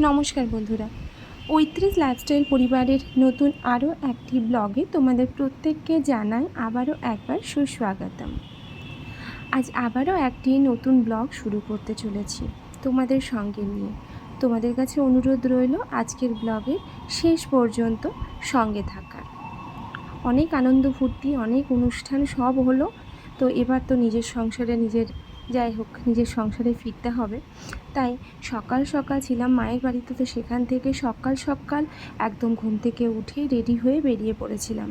নমস্কার বন্ধুরা। পঁয়ত্রিশ লাইফস্টাইল পরিবারের নতুন আরও একটি ব্লগে তোমাদের প্রত্যেককে জানাই আবারও একবার সুস্বাগতম। আজ আবারও একটি নতুন ব্লগ শুরু করতে চলেছি তোমাদের সঙ্গে নিয়ে। তোমাদের কাছে অনুরোধ রইল আজকের ব্লগের শেষ পর্যন্ত সঙ্গে থাকার। অনেক আনন্দ ফুর্তি, অনেক অনুষ্ঠান সব হলো। তো এবার তো নিজের সংসারে নিজের যাই হোক, নিজের সংসারে ফিরতে হবে। তাই সকাল সকাল ছিলাম মায়ের বাড়িতে, তো সেখান থেকে সকাল সকাল একদম ঘুম থেকে উঠে রেডি হয়ে বেরিয়ে পড়েছিলাম।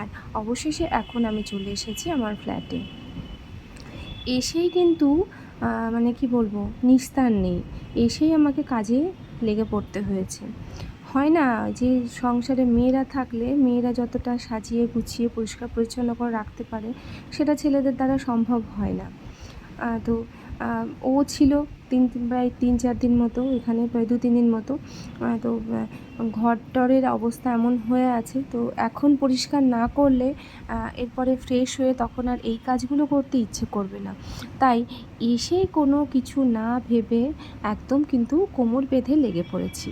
আর অবশেষে এখন আমি চলে এসেছি আমার ফ্ল্যাটে এসেই কিন্তু মানে কি বলব, নিস্তার নেই। এসেই আমাকে কাজে লেগে পড়তে হয়েছে। হয় না যে সংসারে মেয়েরা থাকলে, মেয়েরা যতটা সাজিয়ে গুছিয়ে পরিষ্কার পরিচ্ছন্ন করে রাখতে পারে, সেটা ছেলেদের দ্বারা সম্ভব হয় না। তো ও ছিল তিন, প্রায় তিন, চার দিন মতো এখানে, প্রায় দু, তিন দিন মতো। তো ঘর টরের অবস্থা এমন হয়ে আছে। তো, এখন পরিষ্কার না করলে এরপরে ফ্রেশ হয়ে তখন আর এই কাজগুলো করতে ইচ্ছে করবে না। তাই এসে কোনো কিছু না ভেবে একদম কিন্তু কোমর বেঁধে লেগে পড়েছি।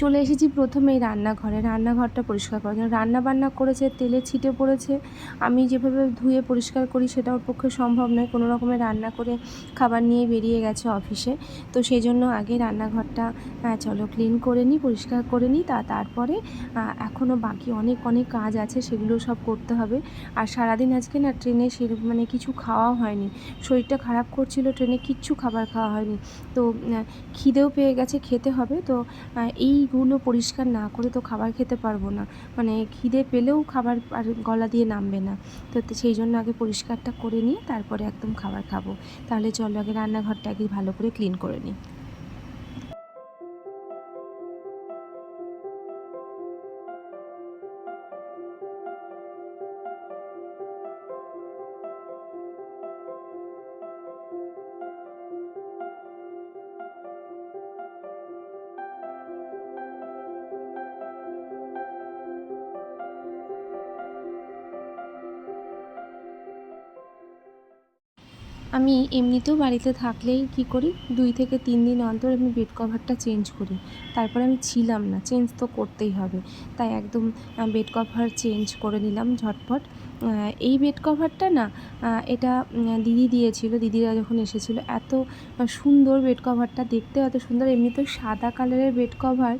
চলে এসেছি প্রথমেই রান্নাঘরে। রান্নাঘরটা পরিষ্কার করার জন্য। রান্না বান্না করেছে তেলে ছিটে পড়েছে। আমি যেভাবে ধুয়ে পরিষ্কার করি সেটা ওর পক্ষে সম্ভব নয়। কোনো রকমের রান্না করে খাবার নিয়ে বেরিয়ে গেছে অফিসে। তো সেই জন্য আগে রান্নাঘরটা চলো ক্লিন করে নিই পরিষ্কার করে নিই। তা তারপরে এখনও বাকি অনেক অনেক কাজ আছে সেগুলো সব করতে হবে। আর সারাদিন আজকে না ট্রেনে সে মানে কিছু খাওয়া হয়নি। শরীরটা খারাপ করছিল ট্রেনে কিচ্ছু খাবার খাওয়া হয়নি। তো খিদেও পেয়ে গেছে খেতে হবে। তো আহ, এইগুলো পরিষ্কার না করে তো খাবার খেতে পারব না। মানে খিদে পেলেও খাবার আর গলা দিয়ে নামবে না। তো সেই জন্য আগে পরিষ্কারটা করে নিয়ে তারপরে একদম খাবার খাব। তাহলে চলো আগে রান্নাঘরটা আগে ভালো করে ক্লিন করে নিই। আমি এমনিতেও বাড়িতে থাকলেই কি করি? দুই থেকে তিন দিন অন্তর আমি বেড কভারটা চেঞ্জ করি। তারপরে আমি ছিলাম না চেঞ্জ তো করতেই হবে। তাই একদম বেড কভার চেঞ্জ করে নিলাম ঝটপট। এই বেড কভারটা না এটা দিদি দিয়েছিল। দিদিরা যখন এসেছিল, এত সুন্দর বেড কভারটা দেখতেও এত সুন্দর। এমনিতেও সাদা কালারের বেড কভার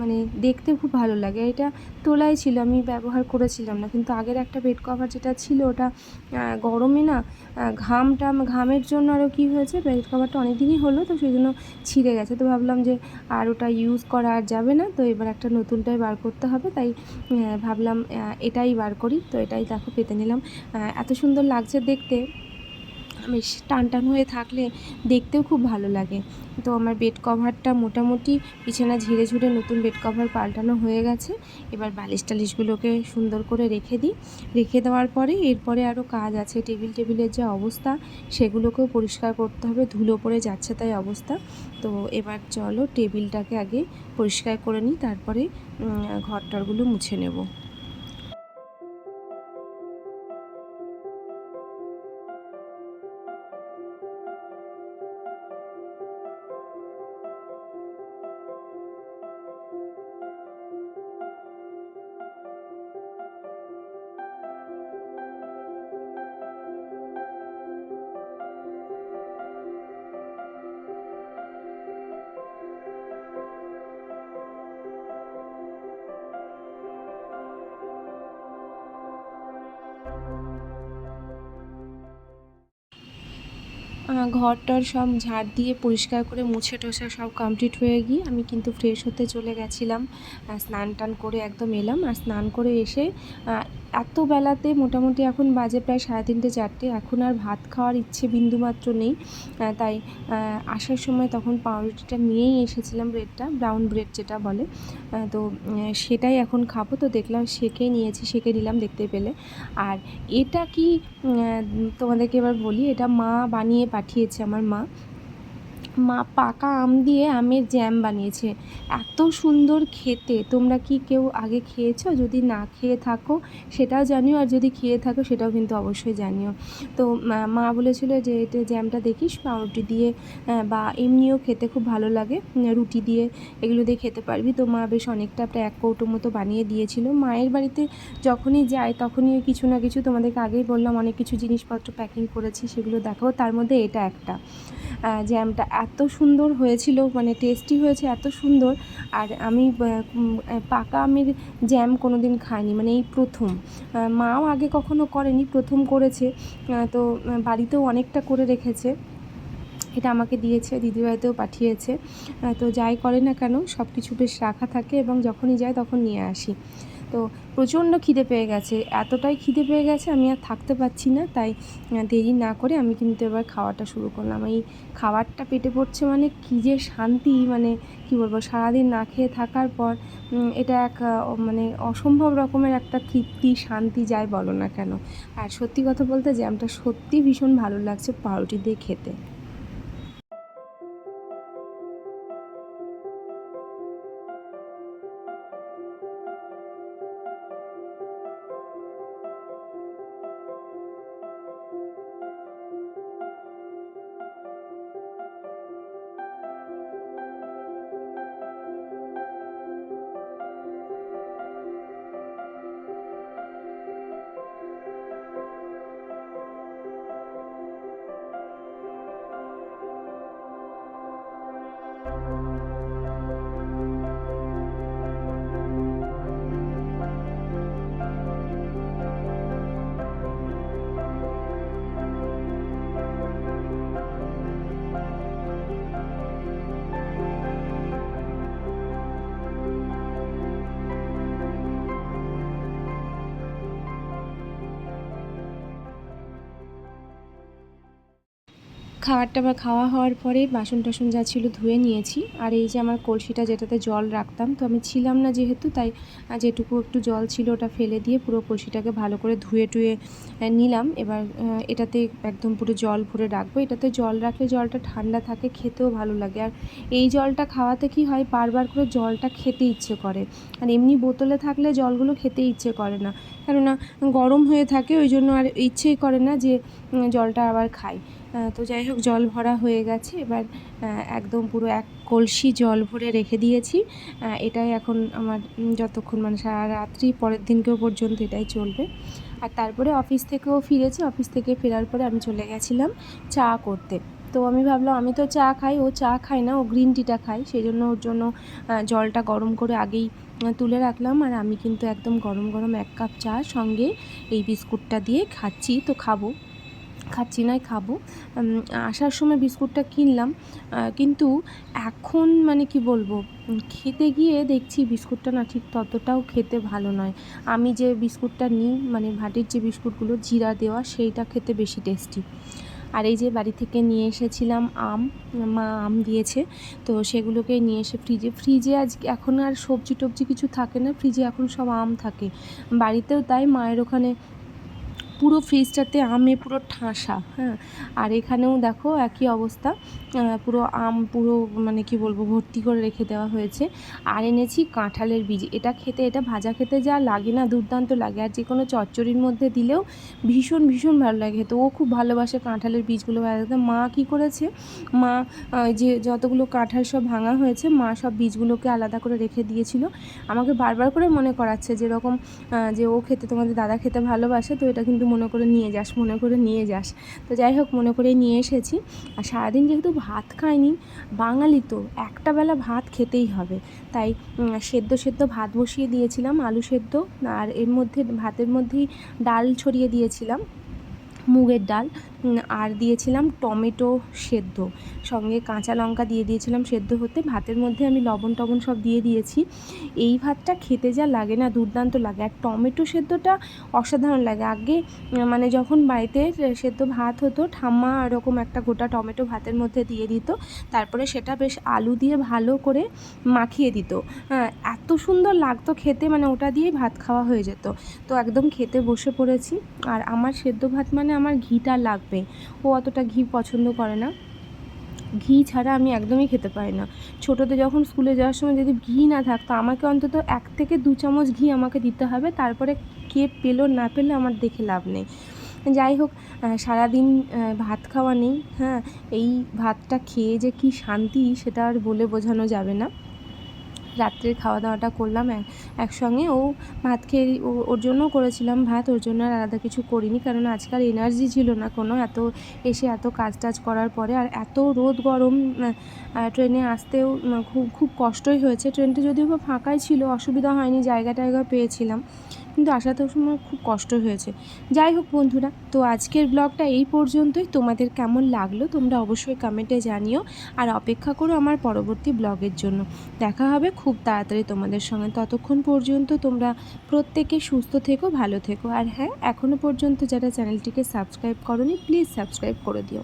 মানে দেখতে খুব ভালো লাগে। এটা তোলাই ছিল, আমি ব্যবহার করেছিলাম না। কিন্তু আগের একটা বেড কভার যেটা ছিল, ওটা গরমে না ঘামটা, ঘামের জন্য আরও কী হয়েছে বেড কভারটা অনেক দিনই হলো, তো সেই জন্য ছিঁড়ে গেছে। তো ভাবলাম যে, আর ওটা ইউজ করা আর যাবে না, তো এবার একটা নতুনটাই বার করতে হবে। তাই ভাবলাম এটাই বার করি। তো এটাই দেখো পেতে নিলাম। এত সুন্দর লাগছে দেখতে। বেশ টান টান হয়ে থাকলে দেখতেও খুব ভালো লাগে। তো আমার বেড কভারটা মোটামুটি বিছানা ঝেড়ে ঝুড়ে নতুন বেড কভার পাল্টানো হয়ে গেছে। এবার বালিশ টালিশগুলোকে সুন্দর করে রেখে দিই। রেখে দেওয়ার পরে এরপরে আরও কাজ আছে। টেবিল টেবিলের যে অবস্থা সেগুলোকেও পরিষ্কার করতে হবে। ধুলো পড়ে যাচ্ছে তাই অবস্থা। তো এবার চলো টেবিলটাকে আগে পরিষ্কার করে নিই। তারপরে উম, ঘর টরগুলো মুছে নেব। ঘর টর সব ঝাড় দিয়ে পরিষ্কার করে মুছে টসে সব কমপ্লিট হয়ে গিয়ে আমি কিন্তু ফ্রেশ হতে চলে গেছিলাম। স্নান টান করে একদম এলাম। আর স্নান করে এসে এত বেলাতে মোটামুটি এখন বাজে প্রায় সাড়ে তিনটে, চারটে। এখন আর ভাত খাওয়ার ইচ্ছে বিন্দুমাত্র নেই। তাই আসার সময় তখন পাউরুটিটা নিয়েই এসেছিলাম ব্রেডটা, ব্রাউন ব্রেড যেটা বলে। তো সেটাই এখন খাব। তো দেখলাম সেকে নিয়েছি সেকে নিলাম দেখতে পেলে। আর এটা কি তোমাদেরকে এবার বলি, এটা মা বানিয়ে পাঠিয়েছে আমার মা। মা, পাকা আম দিয়ে আমের জ্যাম বানিয়েছে। এত সুন্দর খেতে। তোমরা কি কেউ আগে খেয়েছো? যদি না খেয়ে থাকো, সেটাও জানিও। আর যদি খেয়ে থাকো, সেটাও কিন্তু অবশ্যই জানিও। তো মা- বলেছিল যে, এটা জ্যামটা দেখিস, পাউরুটি দিয়ে বা এমনিও খেতে খুব ভালো লাগে রুটি দিয়ে এগুলো দিয়ে খেতে পারবি। তো মা বেশ অনেকটা প্রায় এক কৌটো মতো বানিয়ে দিয়েছিল। মায়ের বাড়িতে যখনই যাই, তখনই কিছু না কিছু তোমাদেরকে আগেই বললাম, অনেক কিছু জিনিসপত্র প্যাকিং করেছি, সেগুলো দেখাবো তার মধ্যে এটা একটা জ্যামটা এত সুন্দর হয়েছিল মানে টেস্টি হয়েছে এত সুন্দর। আর আমি পাকা আমের জ্যাম কোনো দিন খাইনি মানে এই প্রথম। মাও আগে কখনো করেনি, প্রথম করেছে। তো বাড়িতেও অনেকটা করে রেখেছে। এটা আমাকে দিয়েছে, দিদিভাইতেও পাঠিয়েছে। তো যাই করে না কেন সব কিছু বেশ রাখা থাকে এবং যখনই যায় তখন নিয়ে আসি। তো প্রচণ্ড খিদে পেয়ে গেছে। এতটাই খিদে পেয়ে গেছে, আমি আর থাকতে পারছি না। তাই দেরি না করে আমি কিন্তু এবার খাওয়াটা শুরু করলাম। এই খাবারটা পেটে পড়ছে মানে কী যে শান্তি মানে কি বলব, সারাদিন না খেয়ে থাকার পর এটা এক মানে অসম্ভব রকমের একটা তৃপ্তি, শান্তি, যাই বলো না কেন। আর সত্যি কথা বলতে জ্যামটা সত্যি ভীষণ ভালো লাগছে পাউরুটি দিয়ে খেতে। খাবার টাবার খাওয়া হওয়ার পরে বাসন টাসন যা ছিল ধুয়ে নিয়েছি। আর এই যে আমার কলসিটা যেটাতে জল রাখতাম তো আমি ছিলাম না যেহেতু তাই যেটুকু একটু জল ছিল ওটা ফেলে দিয়ে পুরো কলসিটাকে ভালো করে ধুয়ে টুয়ে নিলাম। এবার এটাতে একদম পুরো জল ভরে রাখব। এটাতে জল রাখলে জলটা ঠান্ডা থাকে খেতেও ভালো লাগে। আর এই জলটা খাওয়াতে কি হয় বারবার করে জলটা খেতে ইচ্ছে করে। আর এমনি বোতলে থাকলে জলগুলো খেতে ইচ্ছে করে না। কেননা গরম হয়ে থাকে ওই জন্য আর ইচ্ছেই করে না যে জলটা আবার আহ, তো যাই হোক, জল ভরা হয়ে গেছে। এবার একদম পুরো এক কলসি জল ভরে রেখে দিয়েছি। এটাই এখন আমার যতক্ষণ মানে সারা রাত্রি, পরের দিনকেও পর্যন্ত এটাই চলবে। আর তারপরে অফিস থেকেও ফিরেছি। অফিস থেকে ফেরার পরে আমি চলে গেছিলাম চা করতে। তো আমি ভাবলাম, আমি তো চা খাই, ও চা খায় না, ও গ্রিন টিটা খায়। সেই জন্য ওর জন্য জলটা গরম করে আগেই তুলে রাখলাম। আর আমি কিন্তু একদম গরম গরম এক কাপ চা সঙ্গে এই বিস্কুটটা দিয়ে খাচ্ছি। তো খাব। খাচ্ছি, নয় খাব। আসার সময় বিস্কুটটা কিনলাম। কিন্তু এখন মানে কি বলব খেতে গিয়ে দেখছি বিস্কুটটা না ঠিক ততটাও খেতে ভালো নয়। আমি যে বিস্কুটটা নিই মানে ভাটির যে বিস্কুটগুলো, জিরা দেওয়া, সেইটা খেতে বেশি টেস্টি আর এই যে বাড়ি থেকে নিয়ে এসেছিলাম আম, মা আম দিয়েছে, তো সেগুলোকে নিয়ে এসে ফ্রিজে ফ্রিজে আজ এখন আর সবজি টবজি কিছু থাকে না ফ্রিজে এখন সব আম থাকে। বাড়িতেও তাই, মায়ের ওখানে পুরো ফ্রিজটাতে আমে পুরো ঠাসা হ্যাঁ? আর এখানেও দেখো একই অবস্থা। পুরো আম পুরো মানে কি বলব, ভর্তি করে রেখে দেওয়া হয়েছে। আর এনেছি কাঁঠালের বীজ। এটা খেতে, এটা ভাজা খেতে যা লাগে না, দুর্দান্ত লাগে। আর যে কোনো চচ্চড়ির মধ্যে দিলেও ভীষণ ভীষণ ভালো লাগে খেতে। ও খুব ভালোবাসে কাঁঠালের বীজগুলো। ভাজাতে মা কি করেছে? মা যে যতগুলো কাঁঠাল সব ভাঙা হয়েছে, মা সব বীজগুলোকে আলাদা করে রেখে দিয়েছিল। আমাকে বারবার করে মনে করাচ্ছে যেরকম যে ও খেতে, তোমাদের দাদা খেতে ভালোবাসে, তো এটা কিন্তু মনে করে নিয়ে যাস, মনে করে নিয়ে যাস। তো যাই হোক, মনে করে নিয়ে এসেছি। আর সারাদিন যেহেতু ভাত খায়নি। বাঙালি তো, একটা বেলা ভাত খেতেই হবে। তাই সেদ্ধ সেদ্ধ ভাত বসিয়ে দিয়েছিলাম, আলু সেদ্ধ, আর এর মধ্যে, ভাতের মধ্যেই ডাল ছড়িয়ে দিয়েছিলাম, মুগের ডাল। আর দিয়েছিলাম টমেটো সেদ্ধ। সঙ্গে কাঁচা লঙ্কা দিয়ে দিয়েছিলাম সেদ্ধ হতে। ভাতের মধ্যে আমি লবণ টবণ সব দিয়ে দিয়েছি। এই ভাতটা খেতে যা লাগে না, দুর্দান্ত লাগে। আর টমেটো সেদ্ধটা অসাধারণ লাগে। আগে মানে যখন বাড়িতে সেদ্ধ ভাত হতো, ঠাম্মা এরকম একটা গোটা টমেটো ভাতের মধ্যে দিয়ে দিত। তারপরে সেটা বেশ আলু দিয়ে ভালো করে মাখিয়ে দিত। হ্যাঁ এত সুন্দর লাগতো খেতে মানে ওটা দিয়েই ভাত খাওয়া হয়ে যেত। তো একদম খেতে বসে পড়েছি। আর আমার সেদ্ধ ভাত মানে আমার ঘিটা লাগবে ও অতটা ঘি পছন্দ করে না। ঘি ছাড়া আমি একদমই খেতে পারি না। ছোটোতে যখন স্কুলে যাওয়ার সময় যদি ঘি না থাকতো, আমাকে অন্তত এক থেকে দু চামচ ঘি আমাকে দিতে হবে। তারপরে কে পেল না পেল আমার দেখে লাভ নেই। যাই হোক সারাদিন ভাত খাওয়া নেই হ্যাঁ? এই ভাতটা খেয়ে যে কী শান্তি, সেটা আর বলে বোঝানো যাবে না। রাত্রের খাওয়া দাওয়াটা করলাম এক- একসঙ্গে। ও ভাত খেয়ে ওর জন্যও করেছিলাম ভাত, ওর জন্য আর আলাদা কিছু করিনি, কারণ আজকাল এনার্জি ছিল না কোনো এত, এসে এত কাজ টাজ করার পরে। আর এত রোদ গরম ট্রেনে আসতেও খুব খুব কষ্টই হয়েছে। ট্রেনটা যদিও ফাঁকাই ছিল, অসুবিধা হয়নি জায়গা টায়গা পেয়েছিলাম। কিন্তু আসাতেও সময় খুব কষ্ট হয়েছে। যাই হোক বন্ধুরা, তো আজকের ব্লগটা এই পর্যন্তই। তোমাদের কেমন লাগল তোমরা অবশ্যই কমেন্টে জানিও আর অপেক্ষা করো আমার পরবর্তী ব্লগের জন্য। দেখা হবে খুব তাড়াতাড়ি তোমাদের সঙ্গে। ততক্ষণ পর্যন্ত তোমরা প্রত্যেকে সুস্থ থেকো, ভালো থেকো। আর হ্যাঁ এখনও পর্যন্ত যারা চ্যানেলটিকে সাবস্ক্রাইব করনি, প্লিজ সাবস্ক্রাইব করে দিও।